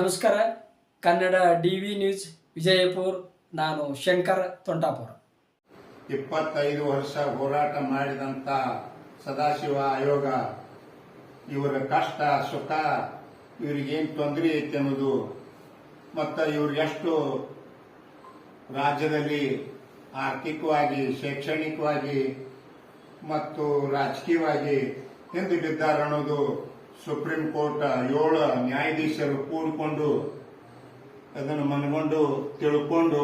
ನಮಸ್ಕಾರ. Kannada D V news, Vijayapura. ನಾನು ಶಂಕರ್ ತೊಂಟಾಪುರ ಇಪ್ಪತ್ತೈದು ವರ್ಷ ಹೋರಾಟ ಮಾಡಿದಂತ ಸದಾಶಿವ ಆಯೋಗ, ಇವರ ಕಷ್ಟ, ಸುಖ, ಇವ್ರಿಗೇನು ತೊಂದರೆ ಐತೆ ಅನ್ನೋದು, ಮತ್ತು ಇವ್ರು ಎಷ್ಟು ರಾಜ್ಯದಲ್ಲಿ ಆರ್ಥಿಕವಾಗಿ, ಶೈಕ್ಷಣಿಕವಾಗಿ ಮತ್ತು ರಾಜಕೀಯವಾಗಿ ಹಿಂದೆ ಬಿದ್ದಾರೆ ಅನ್ನೋದು ಸುಪ್ರೀಂ ಕೋರ್ಟ್ ಏಳು ನ್ಯಾಯಾಧೀಶರು ಕೂಡಿಕೊಂಡು ಅದನ್ನು ಮನಗೊಂಡು ತಿಳ್ಕೊಂಡು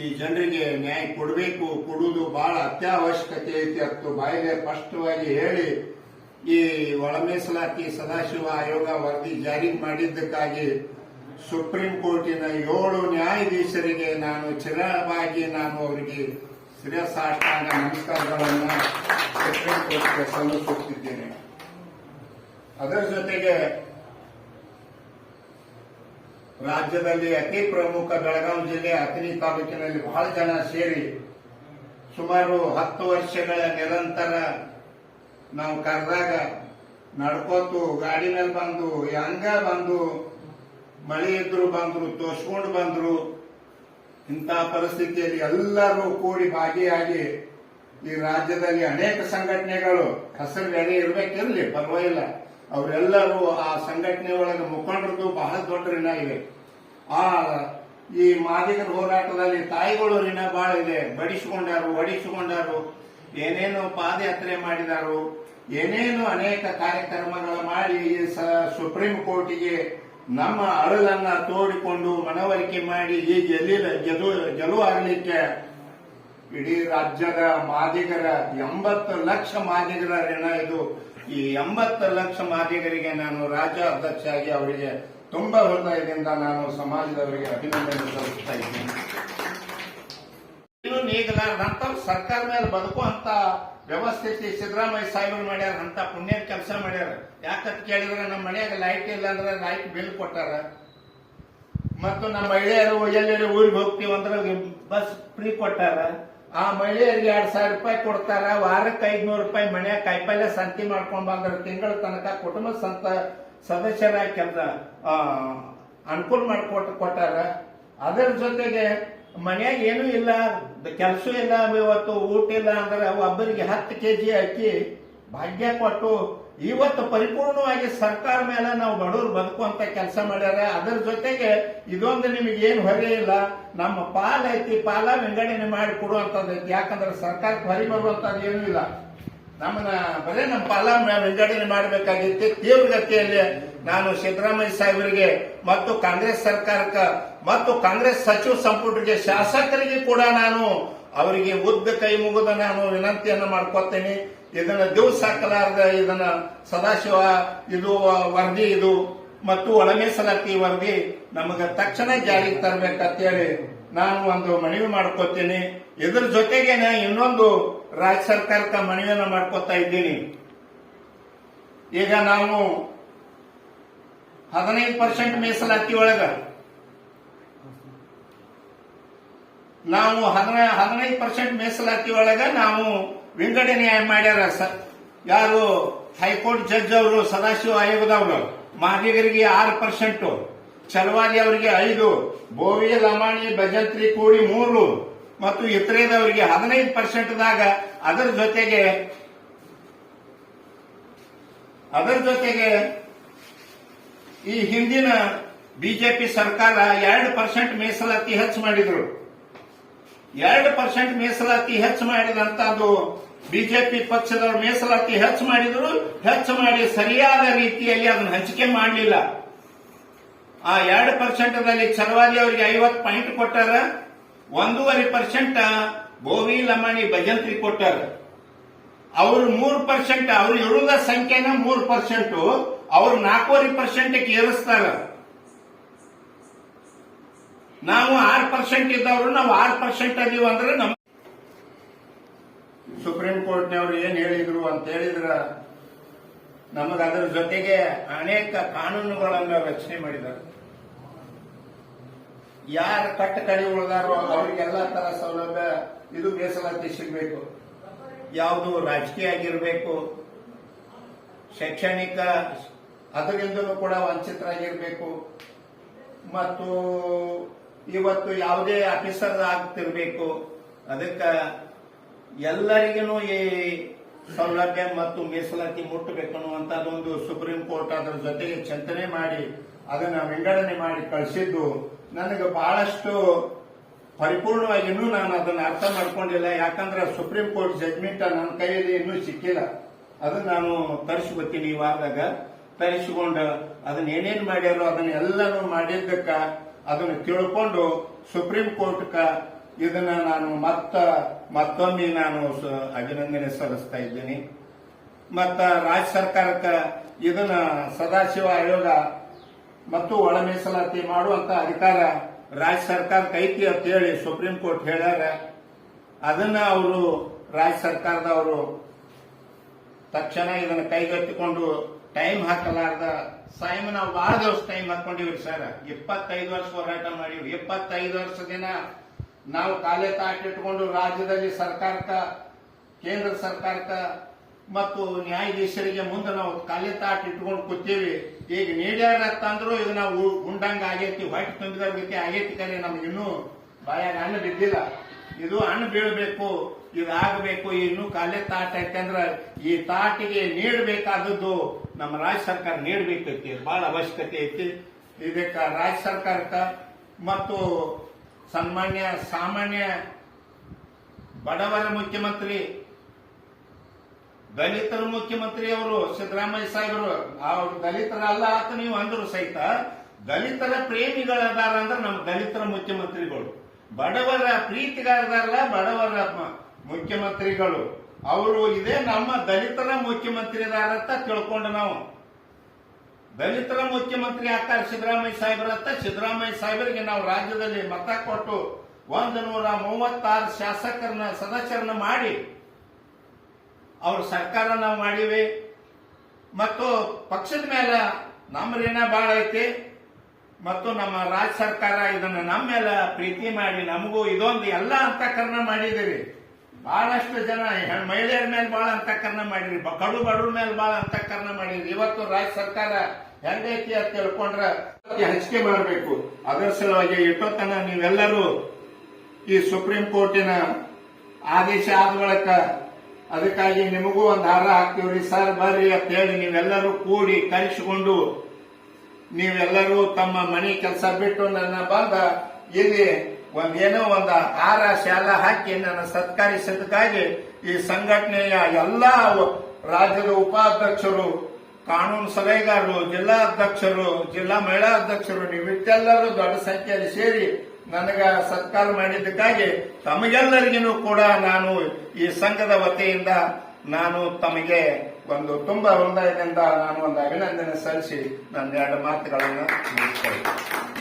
ಈ ಜನರಿಗೆ ನ್ಯಾಯ ಕೊಡಬೇಕು, ಕೊಡುವುದು ಬಹಳ ಅತ್ಯವಶ್ಯಕತೆ ಐತಿ. ಅತ್ತು ಬಾಯಿಗೆ ಸ್ಪಷ್ಟವಾಗಿ ಹೇಳಿ ಈ ಒಳ ಮೀಸಲಾತಿ ಸದಾಶಿವ ಆಯೋಗ ವರದಿ ಜಾರಿ ಮಾಡಿದ್ದಕ್ಕಾಗಿ ಸುಪ್ರೀಂ ಕೋರ್ಟಿನ ಏಳು ನ್ಯಾಯಾಧೀಶರಿಗೆ ನಾನು ಚಿರವಾಗಿ ನಾನು ಅವರಿಗೆ ಶ್ರೇಯಸಾಷ್ಟಾಂಗ ನಮಸ್ಕಾರಗಳನ್ನು ಸುಪ್ರೀಂ ಕೋರ್ಟ್ಗೆ ಸಲ್ಲಿಸುತ್ತಿದ್ದೇನೆ. ಅದರ ಜೊತೆಗೆ ರಾಜ್ಯದಲ್ಲಿ ಅತಿ ಪ್ರಮುಖ ಬೆಳಗಾವಿ ಜಿಲ್ಲೆ ಅಥಣಿ ತಾಲೂಕಿನಲ್ಲಿ ಬಹಳ ಜನ ಸೇರಿ ಸುಮಾರು ಹತ್ತು ವರ್ಷಗಳ ನಿರಂತರ ನಾವು ಕರೆದಾಗ ನಡ್ಕೋತು, ಗಾಡಿ ಮೇಲೆ ಬಂದು, ಹೆಂಗ ಬಂದು, ಮಳೆ ಇದ್ರು ಬಂದ್ರು, ತೋರ್ಸ್ಕೊಂಡು ಬಂದ್ರು, ಇಂಥ ಪರಿಸ್ಥಿತಿಯಲ್ಲಿ ಎಲ್ಲರೂ ಕೂಡಿ ಭಾಗಿಯಾಗಿ ಈ ರಾಜ್ಯದಲ್ಲಿ ಅನೇಕ ಸಂಘಟನೆಗಳು ಹೆಸರು ಗಡಿ ಇರಬೇಕಿರಲಿ, ಪರವಾಗಿಲ್ಲ. ಅವರೆಲ್ಲರೂ ಆ ಸಂಘಟನೆ ಒಳಗೆ ಮುಖಂಡರದು ಬಹಳ ದೊಡ್ಡ ಋಣ ಇದೆ. ಆ, ಈ ಮಾದಿಗರ ಹೋರಾಟದಲ್ಲಿ ತಾಯಿಗಳು ಋಣ ಬಹಳ ಇದೆ. ಬಡಿಸಿಕೊಂಡಾರು, ಒಡಿಸಿಕೊಂಡಾರು, ಏನೇನು ಪಾದಯಾತ್ರೆ ಮಾಡಿದಾರು, ಏನೇನು ಅನೇಕ ಕಾರ್ಯಕ್ರಮಗಳು ಮಾಡಿ ಈ ಸುಪ್ರೀಂ ಕೋರ್ಟಿಗೆ ನಮ್ಮ ಅಳಲನ್ನ ತೋಡಿಕೊಂಡು ಮನವರಿಕೆ ಮಾಡಿ ಈ ಗೆಲ್ಲ ಗೆಲು ಗೆಲುವಾಗಲಿಕ್ಕೆ ಇಡೀ ರಾಜ್ಯದ ಮಾದಿಗರ ಎಂಬತ್ತು ಲಕ್ಷ ಮಾದಿಗರ ಋಣ ಇದು. ಈ ಎಂಬತ್ತು ಲಕ್ಷ ಮಾದಿಗರಿಗೆ ನಾನು ರಾಜ್ಯ ಅಧ್ಯಕ್ಷರಾಗಿ ಅವರಿಗೆ ತುಂಬಾ ಹೃದಯದಿಂದ ನಾನು ಸಮಾಜದವರಿಗೆ ಅಭಿನಂದನೆ ಸಲ್ಲಿಸ್ತಾ ಇದ್ದೀನಿ. ಇನ್ನು ನೀಗಲಾರ್ದಂತ ಸರ್ಕಾರ ಮೇಲೆ ಬದುಕುವಂತ ವ್ಯವಸ್ಥೆ ಸಿದ್ದರಾಮಯ್ಯ ಸಾಹೇಬರು ಮಾಡ್ಯಾರ, ಅಂತ ಪುಣ್ಯ ಕೆಲಸ ಮಾಡ್ಯಾರ. ಯಾಕಂತ ಕೇಳಿದ್ರೆ ನಮ್ಮ ಮನೆಯಾಗ ಲೈಟ್ ಇಲ್ಲ ಅಂದ್ರೆ ಲೈಟ್ ಬಿಲ್ ಕೊಟ್ಟಾರ. ಮತ್ತು ನಮ್ಮ ಮಹಿಳೆಯರು ಎಲ್ಲೆಲ್ಲಿ ಊರಿಗೆ ಹೋಗ್ತೀವಿ ಅಂದ್ರೆ ಬಸ್ ಫ್ರೀ ಕೊಟ್ಟಾರ. ಆ ಮಹಿಳೆಯರಿಗೆ ಎರಡ್ ಸಾವಿರ ರೂಪಾಯಿ ಕೊಡ್ತಾರ. ವಾರಕ್ಕೆ ಐದ್ನೂರು ರೂಪಾಯಿ ಮನೆ ಕಾಯಿಪಲ್ಯ ಸಂತಿ ಮಾಡ್ಕೊಂಡ್ ಬಂದ್ರ ತಿಂಗಳ ತನಕ ಕುಟುಂಬ ಸಂತ, ಸದಸ್ಯರಾಗಿ ಕೆಲಸ ಅನುಕೂಲ ಮಾಡಿಕೊಟ್ಟು, ಕೊಟ್ಟಾರ. ಅದರ ಜೊತೆಗೆ ಮನೆಯಾಗ ಏನೂ ಇಲ್ಲ. ಕೆಲಸ ಇಲ್ಲ. ಇವತ್ತು ಊಟ ಇಲ್ಲ. ಅಂದ್ರೆ ಒಬ್ಬರಿಗೆ ಹತ್ತು ಕೆಜಿ ಅಕ್ಕಿ ಭಾಗ್ಯ ಕೊಟ್ಟು ಇವತ್ತು ಪರಿಪೂರ್ಣವಾಗಿ ಸರ್ಕಾರ ಮೇಲೆ ನಾವು ಬಡವರು ಬದುಕುವಂತ ಕೆಲಸ ಮಾಡ್ಯಾರ, ಅದರ ಜೊತೆಗೆ ಇದೊಂದು ನಿಮಗೆ ಏನು ಹೊರೆ ಇಲ್ಲ. ನಮ್ಮ ಪಾಲ ಐತಿ, ಪಾಲ ವಿಂಗಡಣೆ ಮಾಡಿ ಕೊಡುವಂತದ್ದು ಐತಿ. ಯಾಕಂದ್ರೆ ಸರ್ಕಾರಕ್ಕೆ ಹೊರಿ ಬರುವಂತದ್ದು ಏನೂ ಇಲ್ಲ. ನಮ್ಮನ್ನ ಬರೇ ನಮ್ಮ ಪಾಲ ವಿಂಗಡಣೆ ಮಾಡಬೇಕಾಗಿತ್ತು. ತೀವ್ರಗತಿಯಲ್ಲಿ ನಾನು ಸಿದ್ದರಾಮಯ್ಯ ಸಾಹೇಬರಿಗೆ ಮತ್ತು ಕಾಂಗ್ರೆಸ್ ಸರ್ಕಾರಕ್ಕೆ ಮತ್ತು ಕಾಂಗ್ರೆಸ್ ಸಚಿವ ಸಂಪುಟಕ್ಕೆ ಶಾಸಕರಿಗೆ ಕೂಡ ನಾನು ಅವರಿಗೆ ಉದ್ದ ಕೈ ಮುಗಿದ ನಾನು ವಿನಂತಿಯನ್ನು ಮಾಡ್ಕೊತೇನೆ. ಇದನ್ನ ದಿವಸ ಹಾಕಲಾರ್ದ ಇದನ್ನ ಸದಾಶಿವ ಇದು ವರದಿ ಇದು, ಮತ್ತು ಒಳ ಮೀಸಲಾತಿ ವರದಿ ನಮಗೆ ತಕ್ಷಣ ಜಾರಿಗೆ ತರಬೇಕಂತೇಳಿ ನಾನು ಒಂದು ಮನವಿ ಮಾಡ್ಕೋತೀನಿ. ಇದ್ರ ಜೊತೆಗೆ ಇನ್ನೊಂದು ರಾಜ್ಯ ಸರ್ಕಾರಕ್ಕೆ ಮನವಿಯನ್ನು ಮಾಡ್ಕೋತಾ ಇದ್ದೀನಿ. ಈಗ ನಾವು ಹದಿನೈದು ಪರ್ಸೆಂಟ್ ಮೀಸಲಾತಿ ಒಳಗ ನಾವು ಹದಿನೈ, ಹದಿನೈದು ಪರ್ಸೆಂಟ್ ಮೀಸಲಾತಿ ಒಳಗ ನಾವು ವಿಂಗಡಣೆ ಮಾಡ್ಯಾರ ಯಾರು ಹೈಕೋರ್ಟ್ ಜಡ್ಜ್ ಅವರು, ಸದಾಶಿವ ಆಯೋಗದವರು, ಮಾದಿಗರಿಗೆ ಆರು ಪರ್ಸೆಂಟ್ ಚಲವಾದಿ ಅವರಿಗೆ ಐದು ಬೋವಿ ಲಮಾಣಿ ಭಜಂತ್ರಿ ಕೂಡಿ ಮೂರು, ಮತ್ತು ಇತರೆದವರಿಗೆ ಹದಿನೈದು ಪರ್ಸೆಂಟ್ದಾಗ ಅದರ ಜೊತೆಗೆ ಅದರ ಜೊತೆಗೆ ಈ ಹಿಂದಿನ ಬಿಜೆಪಿ ಸರ್ಕಾರ ಎರಡು ಪರ್ಸೆಂಟ್ ಮೀಸಲಾತಿ ಹೆಚ್ಚು ಮಾಡಿದ್ರು. ಎರಡು ಪರ್ಸೆಂಟ್ ಮೀಸಲಾತಿ ಹೆಚ್ಚು ಮಾಡಿದಂತದ್ದು ಬಿಜೆಪಿ ಪಕ್ಷದವರು ಮೀಸಲಾತಿ ಹೆಚ್ಚು ಮಾಡಿದ್ರು, ಹೆಚ್ಚು ಮಾಡಿ ಸರಿಯಾದ ರೀತಿಯಲ್ಲಿ ಅದನ್ನು ಹಂಚಿಕೆ ಮಾಡಲಿಲ್ಲ. ಆ ಎರಡು ಪರ್ಸೆಂಟ್ದಲ್ಲಿ ಚಲವಾದಿ ಅವರಿಗೆ ಐವತ್ತು ಪಾಯಿಂಟ್ ಕೊಟ್ಟಾರ, ಒಂದೂವರೆ ಪರ್ಸೆಂಟ್ ಗೋವಿ, ಲಮಾಣಿ, ಭಜಂತ್ರಿ ಕೊಟ್ಟಾರ. ಅವರು ಮೂರು ಪರ್ಸೆಂಟ್, ಅವ್ರು ಇಳುದ ಸಂಖ್ಯೆನ ಮೂರು ಪರ್ಸೆಂಟ್, ಅವ್ರು ನಾಲ್ಕೂವರೆ ಪರ್ಸೆಂಟ್ ಏರಿಸ್ತಾರ. ನಾವು ಆರು ಪರ್ಸೆಂಟ್ ಇದ್ದವರು, ನಾವು ಆರು ಪರ್ಸೆಂಟ್ ಅದೀವಿ ಅಂದ್ರೆ ನಮ್ ಸುಪ್ರೀಂ ಕೋರ್ಟ್ನವರು ಏನ್ ಹೇಳಿದ್ರು ಅಂತ ಹೇಳಿದ್ರ ನಮಗ ಅದರ ಜೊತೆಗೆ ಅನೇಕ ಕಾನೂನುಗಳನ್ನ ರಚನೆ ಮಾಡಿದ್ದಾರೆ ಯಾರ ಕಟ್ಟ ಕಡೆ ಉಳಿದಾರೋ ಅವರಿಗೆಲ್ಲ ತರ ಸೌಲಭ್ಯ ಇದು ಮೀಸಲಾತಿ ಸಿಗಬೇಕು. ಯಾವುದು ರಾಜಕೀಯ ಆಗಿರಬೇಕು, ಶೈಕ್ಷಣಿಕ ಅದರಿಂದಲೂ ಕೂಡ ವಂಚಿತರಾಗಿರಬೇಕು ಮತ್ತು ಇವತ್ತು ಯಾವುದೇ ಆಫೀಸರ್ ಆಗ್ತಿರ್ಬೇಕು. ಅದಕ್ಕೆ ಎಲ್ಲರಿಗೂ ಈ ಸೌಲಭ್ಯ ಮತ್ತು ಮೀಸಲಾತಿ ಮುಟ್ಟಬೇಕು ಅನ್ನುವಂಥದ್ದೊಂದು ಸುಪ್ರೀಂ ಕೋರ್ಟ್ ಅದರ ಜೊತೆಗೆ ಚಿಂತನೆ ಮಾಡಿ ಅದನ್ನ ವಿಂಗಡಣೆ ಮಾಡಿ ಕಳಿಸಿದ್ದು ನನಗೆ ಬಹಳಷ್ಟು ಪರಿಪೂರ್ಣವಾಗಿ ನಾನು ಅದನ್ನ ಅರ್ಥ ಮಾಡ್ಕೊಂಡಿಲ್ಲ. ಯಾಕಂದ್ರೆ ಸುಪ್ರೀಂ ಕೋರ್ಟ್ ಜಡ್ಮೆಂಟ್ ನನ್ನ ಕೈಯಲ್ಲಿ ಇನ್ನೂ ಸಿಕ್ಕಿಲ್ಲ. ಅದನ್ನ ನಾನು ತರಿಸ್ಕೊತೀನಿ ವಾರದಾಗ ತರಿಸಿಕೊಂಡು ಅದನ್ನ ಏನೇನು ಮಾಡ್ಯಾರೋ ಅದನ್ನ ಎಲ್ಲನೂ ಮಾಡಿದ್ದಕ್ಕ ಅದನ್ನ ತಿಳ್ಕೊಂಡು ಸುಪ್ರೀಂ ಕೋರ್ಟ್ಕ ಇದನ್ನ ನಾನು ಮತ್ತ ಮತ್ತೊಮ್ಮೆ ನಾನು ಅಭಿನಂದನೆ ಸಲ್ಲಿಸ್ತಾ ಇದ್ದೀನಿ. ಮತ್ತ ರಾಜ್ಯ ಸರ್ಕಾರಕ್ಕೆ ಇದನ್ನ ಸದಾಶಿವ ಆಯೋಗ ಮತ್ತು ಒಳ ಮೀಸಲಾತಿ ಮಾಡುವಂತ ಅಧಿಕಾರ ರಾಜ್ಯ ಸರ್ಕಾರಕ್ಕೆ ಐತಿ ಅಂತ ಹೇಳಿ ಸುಪ್ರೀಂ ಕೋರ್ಟ್ ಹೇಳ್ಯಾರ. ಅದನ್ನ ಅವರು ರಾಜ್ಯ ಸರ್ಕಾರದವರು ತಕ್ಷಣ ಇದನ್ನ ಕೈಗೆತ್ತಿಕೊಂಡು ಟೈಮ್ ಹಾಕಲಾರ್ದ ಸಾಯಂ ನಾವು ಬಹಳ ದಿವಸ ಟೈಮ್ ಹಾಕೊಂಡಿವಿ ಸರ್. ಇಪ್ಪತ್ತೈದು ವರ್ಷ ಹೋರಾಟ ಮಾಡಿವಿ ಇಪ್ಪತ್ತೈದು ವರ್ಷ ದಿನ ನಾವು ಕಾಲೇ ತಾಟಿಟ್ಕೊಂಡು ರಾಜ್ಯದಲ್ಲಿ ಸರ್ಕಾರಕ್ಕ, ಕೇಂದ್ರ ಸರ್ಕಾರಕ್ಕ ಮತ್ತು ನ್ಯಾಯಾಧೀಶರಿಗೆ ಮುಂದೆ ನಾವು ಕಾಲೇ ತಾಟ್ ಇಟ್ಕೊಂಡು ಕೂತೀವಿ. ಈಗ ನೀಡ್ಯಾರ ಅಂತಂದ್ರು ಇದು ನಾವು ಉಂಡಂಗ ಆಗೈತಿ ಹೊಟ್ಟೆ ತುಂಬಿದ ರೀತಿ ಆಗೈತಿ ಕರೆ ನಮ್ಗೆ ಇನ್ನೂ ಬಾಯಾಗ ಹಣ್ಣು ಬಿದ್ದಿಲ್ಲ. ಇದು ಹಣ್ಣು ಬೀಳಬೇಕು ಇದಾಗಬೇಕು ಇನ್ನೂ ಕಾಲೇ ತಾಟ್ ಐತೆ ಈ ತಾಟಿಗೆ ನೀಡಬೇಕಾದದ್ದು ನಮ್ಮ ರಾಜ್ಯ ಸರ್ಕಾರ ನೀಡಬೇಕೈತಿ ಬಹಳ ಅವಶ್ಯಕತೆ ಐತಿ. ಇದಕ್ಕ ರಾಜ್ಯ ಸರ್ಕಾರಕ್ಕ ಮತ್ತು ಸನ್ಮಾನ್ಯ, ಸಾಮಾನ್ಯ ಬಡವರ ಮುಖ್ಯಮಂತ್ರಿ, ದಲಿತರ ಮುಖ್ಯಮಂತ್ರಿ ಅವರು, ಸಿದ್ದರಾಮಯ್ಯ ಸಾಹೇಬರು ಅವ್ರು ದಲಿತರ ಅಲ್ಲ ಅಂತ ನೀವು ಅಂದ್ರು ಸಹಿತ ದಲಿತರ ಪ್ರೇಮಿಗಳದಾರ ಅಂದ್ರೆ ನಮ್ಮ ದಲಿತರ ಮುಖ್ಯಮಂತ್ರಿಗಳು. ಬಡವರ ಪ್ರೀತಿಗಾರದಾರಲ್ಲ ಬಡವರ ಮುಖ್ಯಮಂತ್ರಿಗಳು. ಅವರು ಇದೇ ನಮ್ಮ ದಲಿತರ ಮುಖ್ಯಮಂತ್ರಿದಾರ ಅಂತ ತಿಳ್ಕೊಂಡು ನಾವು ದಲಿತರ ಮುಖ್ಯಮಂತ್ರಿ ಆಗ್ತಾರೆ ಸಿದ್ದರಾಮಯ್ಯ ಅಂತ ಸಿದ್ದರಾಮಯ್ಯ ಸಾಹೇಬರಿಗೆ ನಾವು ರಾಜ್ಯದಲ್ಲಿ ಮತ ಕೊಟ್ಟು ಒಂದು ನೂರ ಮೂವತ್ತಾರು ಶಾಸಕರನ್ನ ಸದಸ್ಯರನ್ನ ಮಾಡಿ ಅವ್ರ ಸರ್ಕಾರ ನಾವು ಮಾಡಿವಿ. ಮತ್ತು ಪಕ್ಷದ ಮೇಲೆ ನಮ್ಮ ಋಣ ಬಹಳ ಐತಿ. ಮತ್ತು ನಮ್ಮ ರಾಜ್ಯ ಸರ್ಕಾರ ಇದನ್ನ ನಮ್ಮ ಮೇಲೆ ಪ್ರೀತಿ ಮಾಡಿ ನಮಗೂ ಇದೊಂದು ಎಲ್ಲ ಅಂತಃಕರಣ ಮಾಡಿದಿರಿ. ಬಹಳಷ್ಟು ಜನ ಮಹಿಳೆಯರ ಮೇಲೆ ಬಹಳ ಅಂತಃಕರಣ ಮಾಡಿರಿ. ಕಡು ಬಡವ್ರ ಮೇಲೆ ಬಹಳ ಅಂತಃಕರಣ ಮಾಡಿರಿ. ಇವತ್ತು ರಾಜ್ಯ ಸರ್ಕಾರ ಹೆಂಗೈತಿ ಅಂತ ತಿಳ್ಕೊಂಡ್ರ ಹಂಚಿಕೆ ಮಾಡಬೇಕು. ಅದರ ಸಲುವಾಗಿ ಇಟ್ಟೋತನ ನೀವೆಲ್ಲರೂ ಈ ಸುಪ್ರೀಂ ಕೋರ್ಟಿನ ಆದೇಶ ಆದ ಬಳಿಕ ಅದಕ್ಕಾಗಿ ನಿಮಗೂ ಒಂದು ಹಾರ ಹಾಕ್ತೀವ್ರಿ. ಸರ್, ಬರ್ರಿ ಅಂತ ಹೇಳಿ ನೀವೆಲ್ಲರೂ ಕೂಡಿ ಕರೆಸಿಕೊಂಡು ನೀವೆಲ್ಲರೂ ತಮ್ಮ ಮನೆ ಕೆಲಸ ಬಿಟ್ಟು ನನ್ನ ಬಂದ ಇಲ್ಲಿ ಒಂದೇನೋ ಒಂದು ಹಾರ ಶಾಲ ಹಾಕಿ ನನ್ನ ಸತ್ಕಾರಿಸಿದ್ದಕ್ಕಾಗಿ ಈ ಸಂಘಟನೆಯ ಎಲ್ಲಾ ರಾಜ್ಯದ ಉಪಾಧ್ಯಕ್ಷರು ಕಾನೂನು ಸಲಹೆಗಾರರು ಜಿಲ್ಲಾ ಅಧ್ಯಕ್ಷರು, ಜಿಲ್ಲಾ ಮಹಿಳಾ ಅಧ್ಯಕ್ಷರು ನೀವಿಟ್ಟೆಲ್ಲರೂ ದೊಡ್ಡ ಸಂಖ್ಯೆಯಲ್ಲಿ ಸೇರಿ ನನಗ ಸತ್ಕಾರ ಮಾಡಿದ್ದಕ್ಕಾಗಿ ತಮಗೆಲ್ಲರಿಗೂ ಕೂಡ ನಾನು ಈ ಸಂಘದ ವತಿಯಿಂದ ನಾನು ತಮಗೆ ಒಂದು ತುಂಬಾ ಹೃದಯದಿಂದ ನಾನು ಒಂದು ಅಭಿನಂದನೆ ಸಲ್ಲಿಸಿ ನನ್ನ ಎರಡು ಮಾತುಗಳನ್ನು ಮುಗಿಸ್ತಾ ಇದ್ದೀನಿ.